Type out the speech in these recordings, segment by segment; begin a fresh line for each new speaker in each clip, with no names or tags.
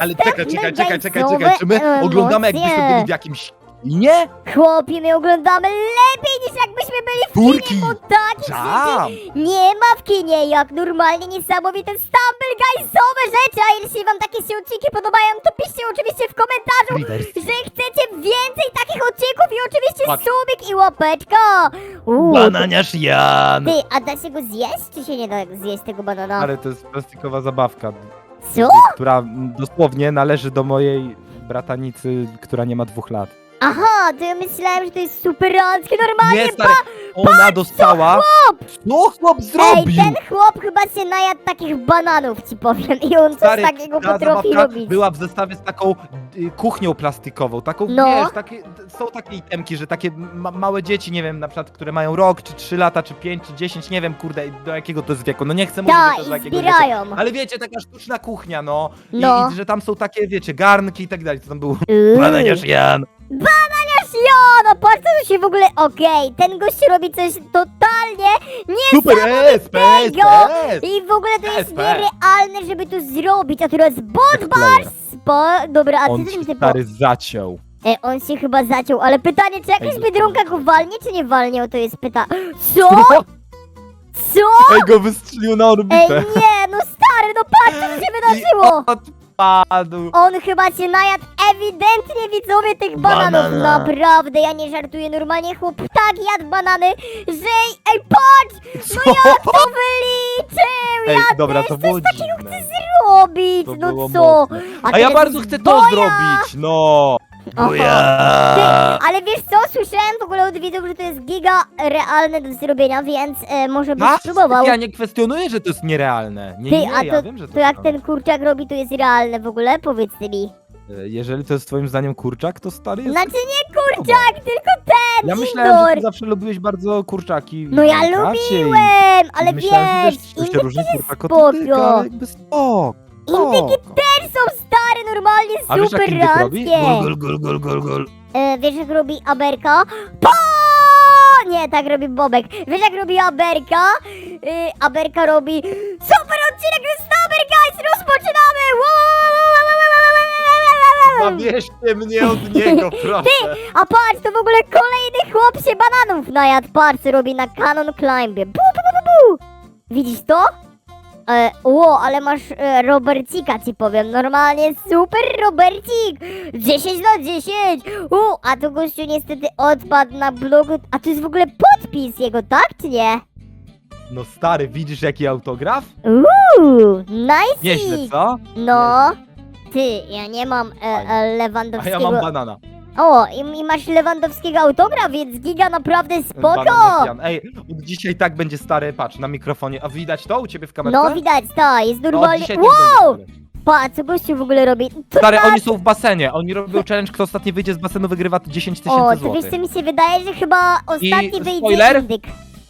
Ale czekaj,
Następny
czekaj, czekaj, czekaj,
gangstowy
czekaj. Czy my oglądamy jakbyśmy byli w jakimś kinie?
Chłopie, my oglądamy lepiej niż jakbyśmy byli w
Turki.
kinie, bo takich
Jam.
rzeczy nie ma w kinie, jak normalnie niesamowite Stumble Guysowe rzeczy, a jeśli wam takie się odcinki podobają, to piszcie oczywiście w komentarzu, że chcecie więcej takich odcinków i oczywiście
Patrz.
subik i łapeczka. Uuu,
Bananiarz Jan!
Ty, a da się go zjeść, czy się nie da zjeść tego banana?
Ale to jest plastikowa zabawka,
Co?
która dosłownie należy do mojej bratanicy, która nie ma dwóch lat.
Aha, to ja myślałem, że to jest superanckie, normalnie
Nie, stary, ona dostała...
chłop!
Co chłop
Ej,
zrobił?
ten chłop chyba się najadł takich bananów, ci powiem, i on coś
Stary,
takiego
ta
potrafi
zabawka
robić.
była w zestawie z taką y, kuchnią plastikową, taką,
No.
wiesz, takie, są takie itemki, że takie ma małe dzieci, nie wiem, na przykład, które mają rok, czy 3 lata, czy 5, czy 10, nie wiem, kurde, do jakiego to jest wieku, no nie chcę mówić, że to jest do
i
jakiego
zbierają.
ale wiecie, taka sztuczna kuchnia, no, I,
No.
i że tam są takie, wiecie, garnki i tak dalej, co tam było.
Uuu.
Bananiarz Jan!
Bananiarz ja, no patrz co tu się w ogóle, okej, ten gość robi coś totalnie
Super,
niego
pes!
i w ogóle to jest
SP.
nierealne, żeby to zrobić, a teraz Bot Bars, dobra, a
On
ty
się
mi ty po...
stary zaciął.
E, on się chyba zaciął, ale pytanie, czy jakaś
Ej,
biedronka go walnie, czy nie walnie, o to jest pyta. Co? Co?
Ej, go wystrzelił na
Ej,
orbitę.
nie, no stary, no patrz, co tu się wydarzyło.
Odpadł.
On chyba się najadł ewidentnie widzowie tych bananów.
Banana.
Naprawdę, ja nie żartuję. Normalnie chłop tak jadł banany, że... Ej, patrz!
Co?
No jak to wyliczył?
Ej,
ja
dobra,
też
to
coś
było
takiego
dziwne.
chcę zrobić.
To
no
było
co?
mocne. A ja
teraz
bardzo chcę to
boja.
zrobić, no.
Buja!
Ale wiesz co? Słyszałem w ogóle od widzów, że to jest giga realne do zrobienia, więc e, może byś
A?
spróbował.
Ja nie kwestionuję, że to jest nierealne. Nie,
Ty,
nie,
a
ja
to,
wiem, że to,
to jak ten kurczak robi, to jest realne w ogóle? Powiedz ty mi.
E, Jeżeli to jest twoim zdaniem kurczak, to stary jest...
Znaczy nie kurczak, tylko ten
Ja myślałem, że
indoor.
ty zawsze lubiłeś bardzo kurczaki.
No ja
Raczej.
lubiłem, ale
Myślałem,
wiesz,
że wiesz, to się
indyki
różni
jest
kurczak od
spoko.
jakby spoko.
Indyki też są stare, normalnie
A wiesz, jak
super
indyk robi?
Gol, gol, gol, gol, gol.
E, wiesz jak robi Aberka? Po! Nie, tak robi Bobek. Wiesz jak robi Aberka? E, Aberka robi super odcinek z Aber Guys, rozpoczynamy!
Zabierzcie mnie od niego, proszę.
A patrz, to w ogóle kolejny chłop się bananów najadł. Patrz, co robi na Canon Climbie. Bu, bu, bu, bu, bu. Widzisz to? E, ło, ale masz e, Robercika, ci powiem. Normalnie super Robercik. 10 na 10. U, a tu gościu niestety odpadł na blogu. A to jest w ogóle podpis jego, tak czy nie?
No stary, widzisz jaki autograf?
Uuu, nice.
Nieźle, co?
No. Ty, ja nie mam e, e,
A
Lewandowskiego.
ja mam banana.
O, i, i masz Lewandowskiego autograf, więc giga naprawdę spoko.
Ej, od dzisiaj tak będzie stary, patrz, na mikrofonie. A widać to u ciebie w kamerce?
No widać, ta, jest
No,
normalnie. Wow! Pa, co gościu w ogóle robi? To
Stary,
tak-
oni są w basenie. Oni robią challenge, kto ostatni wyjdzie z basenu, wygrywa 10
O,
tysięcy
to wiesz
złotych.
co mi się wydaje, że chyba ostatni wyjdzie
spoiler?
indyk.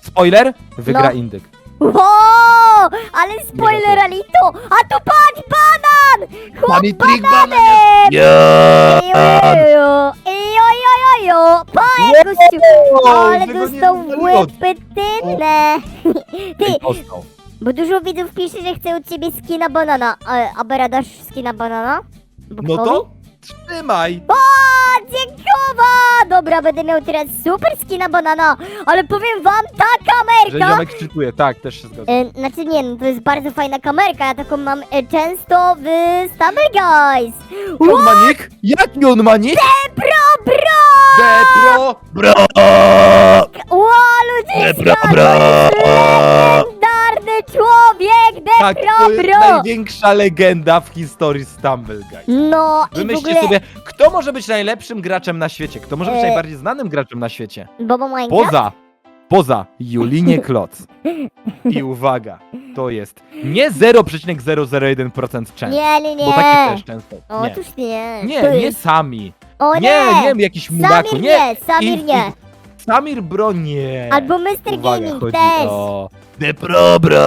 Spoiler? Wygra
No.
indyk.
Wow! Ale spoilerali to! A tu patrz, banan! Chłop
Mamy trik
bananem!
Jan!
Ejojojo, ejojojo, pa jak gościu!
Wow,
Ale
że go nie
dostał w łeb pytynę! Ty,
dostał.
bo dużo widzów pisze, że chce od ciebie skina banana. A, a Bera dasz skina banana?
No to trzymaj.
O, dziękowa! Dobra, będę miał teraz super skina banana, ale powiem wam, ta
Że
kamerka...
ziomek czytuje, tak, też się zgadza.
E, znaczy nie, no to jest bardzo fajna kamerka, ja taką mam e, często w Stumble Guys.
Jaki on ma nick? Jaki on ma nick?
Bro!
Depro!
Bro!
Ło, ludziska,
Bro, bro!
Człowiek,
Tak, to jest największa legenda w historii Stumble Guys.
No i w
Wymyślcie
ogóle...
sobie, kto może być najlepszym graczem na świecie? Kto może być
E.
najbardziej znanym graczem na świecie?
Bobo Minecraft?
Poza, poza Kloc. I uwaga, to jest nie 0,001% często.
Nie, nie, nie.
Bo takie też często. Nie,
Otóż nie.
nie, nie sami.
O
Nie,
nie!
nie, jakiś mudaku.
Samir
Nie,
nie, Samir
I-
nie.
i- Samir Bro nie.
Albo Mr.
Uwaga,
Gaming
chodzi
też.
o...
De pro, bro!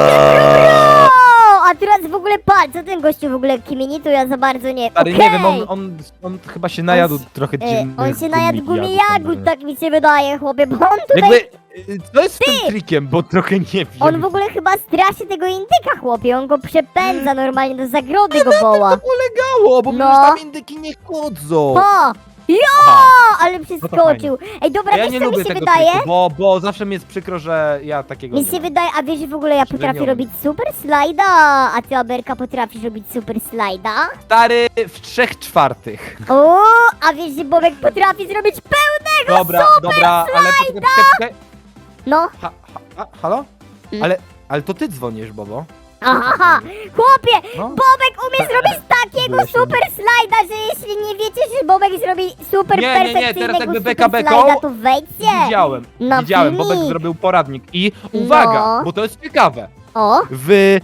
O, a teraz w ogóle patrz, co ten gościu w ogóle kimieni, to ja za bardzo nie...
Stary,
Okej.
nie wiem, on, on, on chyba się najadł trochę
E,
dziwnych
on się najadł
gumi
gumi
jagód,
tak mi się wydaje, chłopie, bo on tutaj...
Jakby, y, co jest z tym trikiem, bo trochę nie wiem.
On w ogóle chyba straszy tego indyka, chłopie, on go przepędza normalnie, do zagrody go woła.
polegało, bo
No.
przecież tam indyki nie chodzą.
O!
Aha.
Ale przeskoczył. Ej, dobra,
Ja
wiesz
nie
co
lubię
mi się
tego
wydaje?
triku, bo, bo zawsze mi jest przykro, że ja takiego
Mi
nie
się
mam.
wydaje, a wiesz, że w ogóle ja
Że nie
potrafię
umiem.
robić super slajda, a ty, Aberka, potrafisz robić super slajda?
Stary w trzech czwartych.
O, a wiesz, że Bobek potrafi zrobić pełnego
Dobra, dobra, ale poczekaj, poczekaj, poczekaj.
No,
Ha, ha, ha, halo?
Mm.
Ale, ale to ty dzwonisz, Bobo.
Aha, chłopie,
No.
Bobek umie zrobić takiego
Wyjaśnij.
super slajda, że jeśli nie wiecie, że Bobek zrobi super
Nie, nie, nie,
perfekcyjnego
teraz jakby
super
beka beką,
slajda, to wejdźcie.
Widziałem,
No,
widziałem. Bobek zrobił poradnik. I uwaga,
No.
bo to jest ciekawe.
O,
W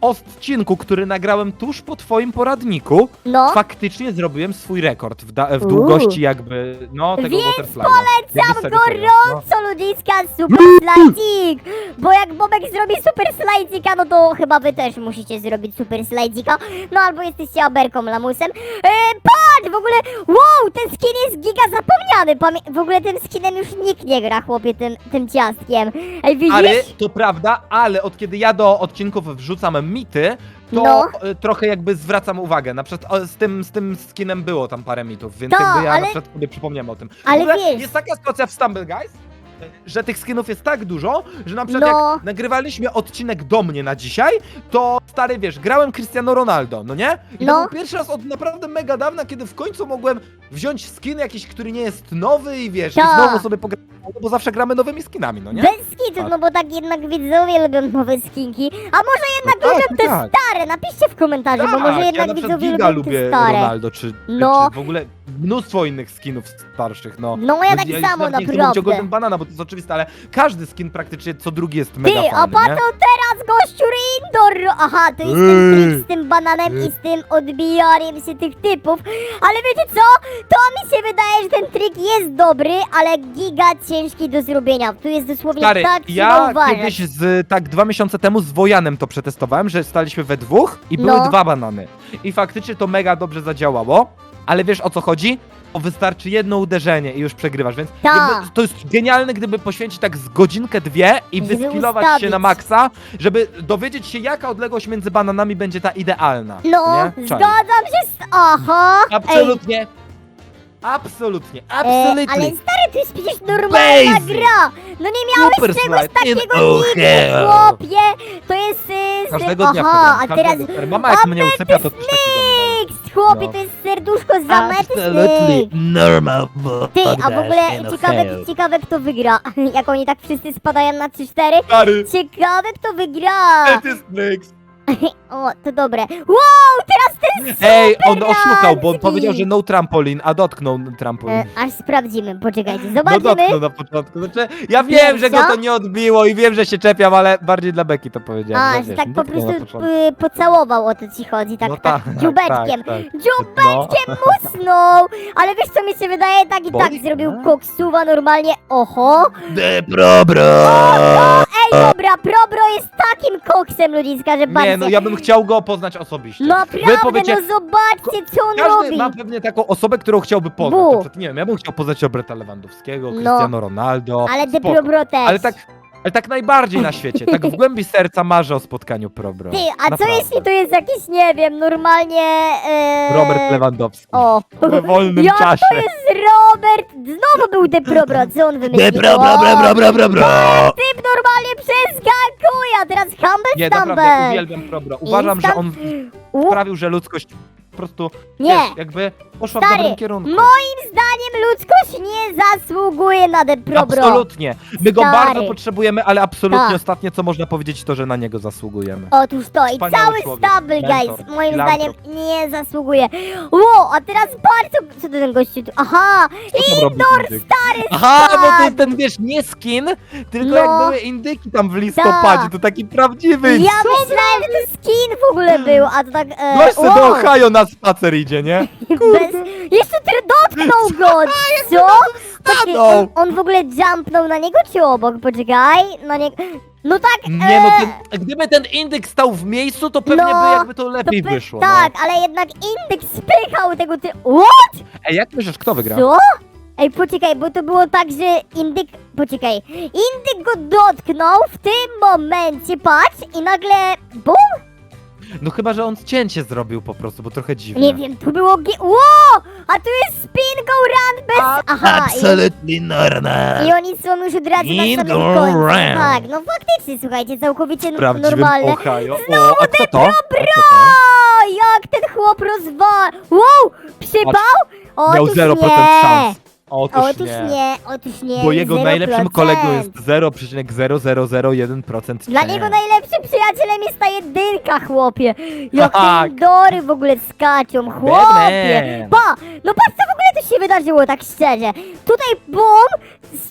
odcinku, który nagrałem tuż po twoim poradniku,
no,
faktycznie zrobiłem swój rekord w, da- w długości jakby, no, tego
Więc
waterfly'a.
polecam
serio, serio, no.
gorąco ludziska super slajdzik! Bo jak Bobek zrobi super slajdzika, no to chyba wy też musicie zrobić super slajdzika. No albo jesteście aberką lamusem. E, w ogóle, wow, ten skin jest giga zapomniany. Pamię w ogóle tym skinem już nikt nie gra, chłopie, tym, tym ciastkiem. Ej, widzisz?
Ale to prawda, ale od kiedy ja do odcinków wrzucam mity, to
No.
e, trochę jakby zwracam uwagę. Na przykład o, z tym, z tym skinem było tam parę mitów, więc
To,
jakby ja
ale-
na przykład sobie przypomniałem o tym. W
Ale
ogóle
wiesz-
Jest taka sytuacja w Stumble Guys, że tych skinów jest tak dużo, że na przykład
No.
jak nagrywaliśmy odcinek do mnie na dzisiaj, to stary wiesz, grałem Cristiano Ronaldo, no nie? I
No.
to był pierwszy raz od naprawdę mega dawna, kiedy w końcu mogłem wziąć skin jakiś, który nie jest nowy i wiesz, i
Tak.
znowu sobie pograć, bo zawsze gramy nowymi skinami, no nie?
Bez skitu, no bo tak jednak widzowie lubią nowe skinki. A może jednak
No tak,
lubią te
tak.
stare? Napiszcie w komentarzu, bo może
Tak,
jednak
ja na przykład
widzowie
Giga
lubią te
lubię
stare.
Ronaldo, czy,
No.
czy w ogóle mnóstwo innych skinów starszych, no.
No ja
No,
tak samo,
nawet Nie chcę mówić o
naprawdę.
Golden Banana, bo to jest oczywiste, ale każdy skin praktycznie co drugi jest
Ty,
mega
a
fajny, nie?
teraz gościu Indoor! Aha, to jest ten
Ej.
trik z tym bananem i z tym odbijaniem się tych typów. Ale wiecie co? To mi się wydaje, że ten trik jest dobry, ale giga ciężki do zrobienia. Tu jest dosłownie
Stary,
tak trzeba
ja
uważać.
kiedyś z, tak dwa miesiące temu z Wojanem to przetestowałem, że staliśmy we dwóch i były
No.
dwa banany. I faktycznie to mega dobrze zadziałało, ale wiesz o co chodzi? O wystarczy jedno uderzenie i już przegrywasz, więc
Ta.
jakby to jest genialne, gdyby poświęcić tak z godzinkę, dwie i
Żeby
wyskilować się
ustawić.
na maksa, żeby dowiedzieć się jaka odległość między bananami będzie ta idealna.
No,
nie?
Zgadzam się z... Aha!
Absolutnie. Absolutnie,
Ej, e,
absolutnie.
ale stary, to jest przecież normalna
Basic.
gra! No nie miałeś
Super
czegoś
slide
takiego
oh
nigdy,
hell.
chłopie! To jest... y, z-
Każdego dnia
Aha, a teraz...
Mama jak mnie usypia, to takiego
Snakes! Chłopie,
No.
to jest serduszko z zamety
Absolutely normal
Ty, a w ogóle
a
ciekawe, ciekawe kto wygra. Jak oni tak wszyscy spadają na 3-4.
Stary,
Ciekawe kto wygra.
ty Snakes.
O, to dobre. Wow, teraz ten
Ej, on oszukał, bo on powiedział, że no trampolin, a dotknął trampolin.
e, Aż sprawdzimy, poczekajcie,
No
zobaczymy.
dotknął na początku. Znaczy, ja wiem, że go to nie odbiło i wiem, że się czepiam, ale bardziej dla Beki to powiedziałem.
A,
no,
że
wiesz,
tak
no
po
dotknął
prostu
początku.
y, pocałował, o to ci chodzi, tak,
No
tak,
tak,
dziubeczkiem.
tak, tak.
Dziubeczkiem musnął! Ale wiesz co mi się wydaje, tak i tak
Boli?
zrobił
No.
koksuwa normalnie, oho.
The Probro!
Dobra, Probro jest takim koksem ludziska, że
Nie,
bardzo...
no ja bym chciał go poznać osobiście. Wy
Naprawdę,
powiecie,
no zobaczcie, co on
Każdy
robi.
ma pewnie taką osobę, którą chciałby poznać.
Bu.
Na przykład, nie wiem, ja bym chciał poznać Roberta Lewandowskiego,
No.
Cristiano Ronaldo.
Ale de
spoko.
Probro też.
Ale tak, ale tak najbardziej na świecie, tak w głębi serca marzę o spotkaniu Probro.
Ty, a co
Naprawdę.
jeśli to jest jakiś, nie wiem, normalnie... E...
Robert Lewandowski.
O.
We wolnym
Jak
czasie.
to jest Robert? Znowu był de Probro, co on wymyślił?
Pro, Pro, Pro, Pro!
Typ normalnie przeskakuje, a teraz Humble
Nie, naprawdę,
Stumble.
uwielbiam Probro. Uważam, że on
U,
sprawił, że ludzkość prostu,
Nie,
wiesz, jakby poszła w
Stary,
dobrym kierunku.
moim zdaniem ludzkość nie zasługuje na de Probro.
Absolutnie. My go
Stary.
bardzo potrzebujemy, ale absolutnie
Tak.
ostatnie, co można powiedzieć, to, że na niego zasługujemy.
Otóż to i
Wspaniały
cały
człowiek,
Stumble
mentor,
Guys moim
filantrop.
zdaniem nie zasługuje. Ło, a teraz bardzo... Co to ten gościu tu... Aha,
tam robi indyk?
stary
Aha, bo to jest ten, wiesz, nie skin, tylko
No.
jak były indyki tam w listopadzie,
Tak.
to taki prawdziwy.
Ja myślałem, że to skin w ogóle był, a to tak... E,
Gość se do
wow.
Ohio na spacer idzie, nie?
Bez... Jeszcze ty dotknął go! Co? Poczekaj,
stanął.
on, on w ogóle jumpnął na niego czy obok? Poczekaj, na niego... No tak,
Nie no,
e,
ten, gdyby ten indyk stał w miejscu, to pewnie
No,
by jakby to lepiej wyszło.
Tak, ale jednak indyk spychał tego ty... What?
No. Ej, jak myślisz, kto wygra?
Co? Ej, poczekaj, bo to było tak, że indyk... Poczekaj. Indyk go dotknął w tym momencie, patrz, i nagle... Bum!
No chyba, że on cięcie zrobił po prostu, bo trochę dziwne.
Nie wiem, tu było... Gi- Ło! A tu jest spin go run bez... Aha, i...
Absolutely normal.
I oni są już od razu na
In
samym
go
końcu.
round.
Tak, no faktycznie, słuchajcie, całkowicie n-
prawdziwym
normalne.
Ohio. O, a kto to? A kto to?
O, jak ten chłop rozwala! Wow! Przypał?
Miał
Otóż
0%
nie.
szans. Otóż,
Otóż nie, otóż nie.
Bo jego
0%.
najlepszym kolegą jest 0,0001%.
Dla niego najlepszym przyjacielem jest ta jedynka, chłopie. Jak
Tak.
te dory w ogóle skaczą, chłopie.
Batman.
Pa! No patrz, co w ogóle tu się wydarzyło, tak szczerze. Tutaj bum,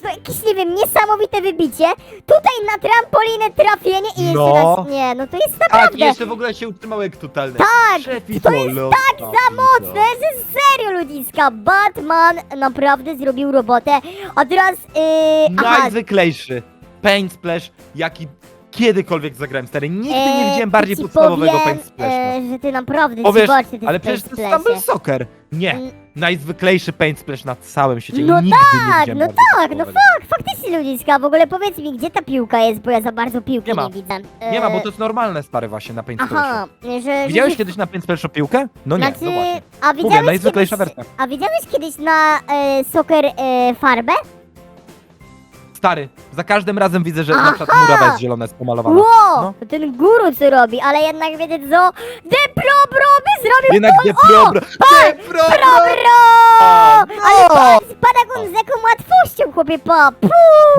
jakieś, nie wiem, niesamowite wybicie. Tutaj na trampolinę trafienie i jeszcze
No.
raz, nie, no to jest
Tak,
naprawdę...
i jeszcze w ogóle się utrzymał jak totalny.
Tak,
Szefito,
to jest tak za mocne, że serio ludziska, Batman naprawdę zrobił robotę, a teraz, yy, aha,
Najzwyklejszy paint splash, jaki kiedykolwiek zagrałem stary. Nigdy nie
e,
widziałem bardziej
ci
podstawowego
powiem,
paint splasha.
e, że ty naprawdę
O wiesz,
zobaczcie te
ale przecież to jest
Splasze.
soccer. Nie,
Mm.
najzwyklejszy paint splash na całym świecie.
No
Nigdy nie
Tak,
widziałem
no
bardziej
tak, no
podstawowego.
fakt, faktycznie ludziska, w ogóle powiedz mi, gdzie ta piłka jest, bo ja za bardzo piłki
Nie
nie,
ma.
widzę.
Nie ma, bo
E,
to jest normalne stary właśnie na paint
Aha,
splashu.
że...
Widziałeś kiedyś na paint splashu piłkę? No nie,
Znaczy,
no właśnie.
a widziałeś
najzwyklejsza
kiedyś,
wersja.
A widziałeś kiedyś na e, soccer e, farbę?
Stary, za każdym razem widzę, że na przykład murawa jest zielona, jest pomalowana.
Wow,
No.
to ten guru co robi, ale jednak wiecie co? The Pro Bro by zrobił
Jednak
gol!
nie pro, bro. Nie pro,
Pro
bro.
Bro!
no.
Ale patrz, Padagon z jaką łatwością, chłopie, pa! Puh!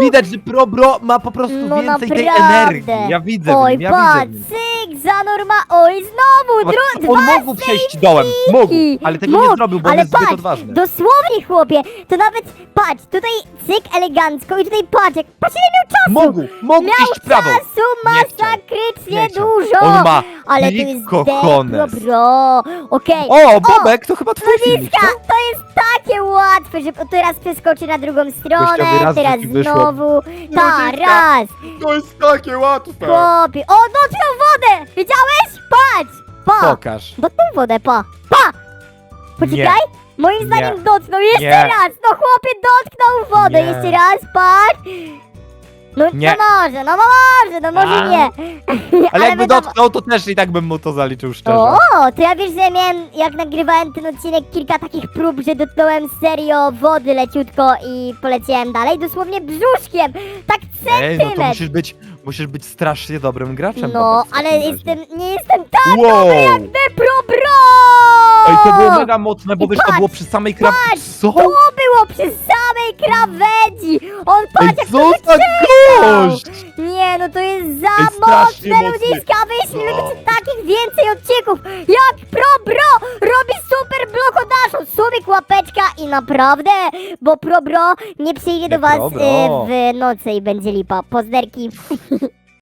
Widać, że pro bro ma po prostu
No
więcej tej
naprawdę.
energii. Ja widzę, w
Oj,
nim, ja widzę. w nim.
Za norma... Oj, znowu, dru...
On
dwa
mógł przejść dołem, mógł, ale tego
Mógł,
nie zrobił, bo on
ale
jest zbyt
patrz,
odważny.
Dosłownie, chłopie, to nawet, patrz, tutaj cyk elegancko i tutaj patrz, jak, patrz ile miał czasu!
Mógł, mógł
Miał
iść w prawo.
czasu
Nie chciał.
masakrycznie
Nie chciał.
dużo!
On ma
ale to jest
cojones.
Pro Bro, okej.
O, Bobek, to chyba twój filmik,
Ludziska, to jest takie łatwe, że teraz przeskoczy na drugą stronę,
Gościowi raz
teraz
życiu wyszło.
znowu, ta,
Ludziska.
raz,
To jest takie łatwe.
chłopie, o, dotknął wodę, widziałeś? Patrz, pa,
Pokaż.
dotknął wodę, pa, pa, poczekaj, moim zdaniem dotknął, jeszcze
Nie.
raz, no chłopie, dotknął wodę,
Nie.
jeszcze raz, patrz, no,
Nie.
no może, no może, no może
A.
nie,
Ale jakby
wydawa-
dotknął, to też i tak bym mu to zaliczył szczerze.
O, to ja wiesz, że miałem, jak nagrywałem ten odcinek, kilka takich prób, że dotknąłem serio wody leciutko i poleciałem dalej, dosłownie brzuszkiem, tak
Ej, no to
centymetr.
musisz być, musisz być strasznie dobrym graczem.
No,
Bobek, w
ale
takim razie.
jestem, nie jestem tak
Wow!
dobry jak The Pro Bro!
Ej, to było mega mocne, bo
I
wiesz, to
patrz,
było przy samej krawędzi. Co?
To było samej krawędzi! On
Ej,
patrz jak
co
to wytrzymał!
gość!
Nie, no to jest za
Ej, strasznie
mocne
mocny.
ludziska, wyślijmy
No.
takich więcej odcinków, jak Pro Bro robi super blokodasz, subik, łapeczka i naprawdę, bo Pro Bro nie przyjdzie do was
Pro Bro.
e, w nocy i będzie lipa. Pozderki.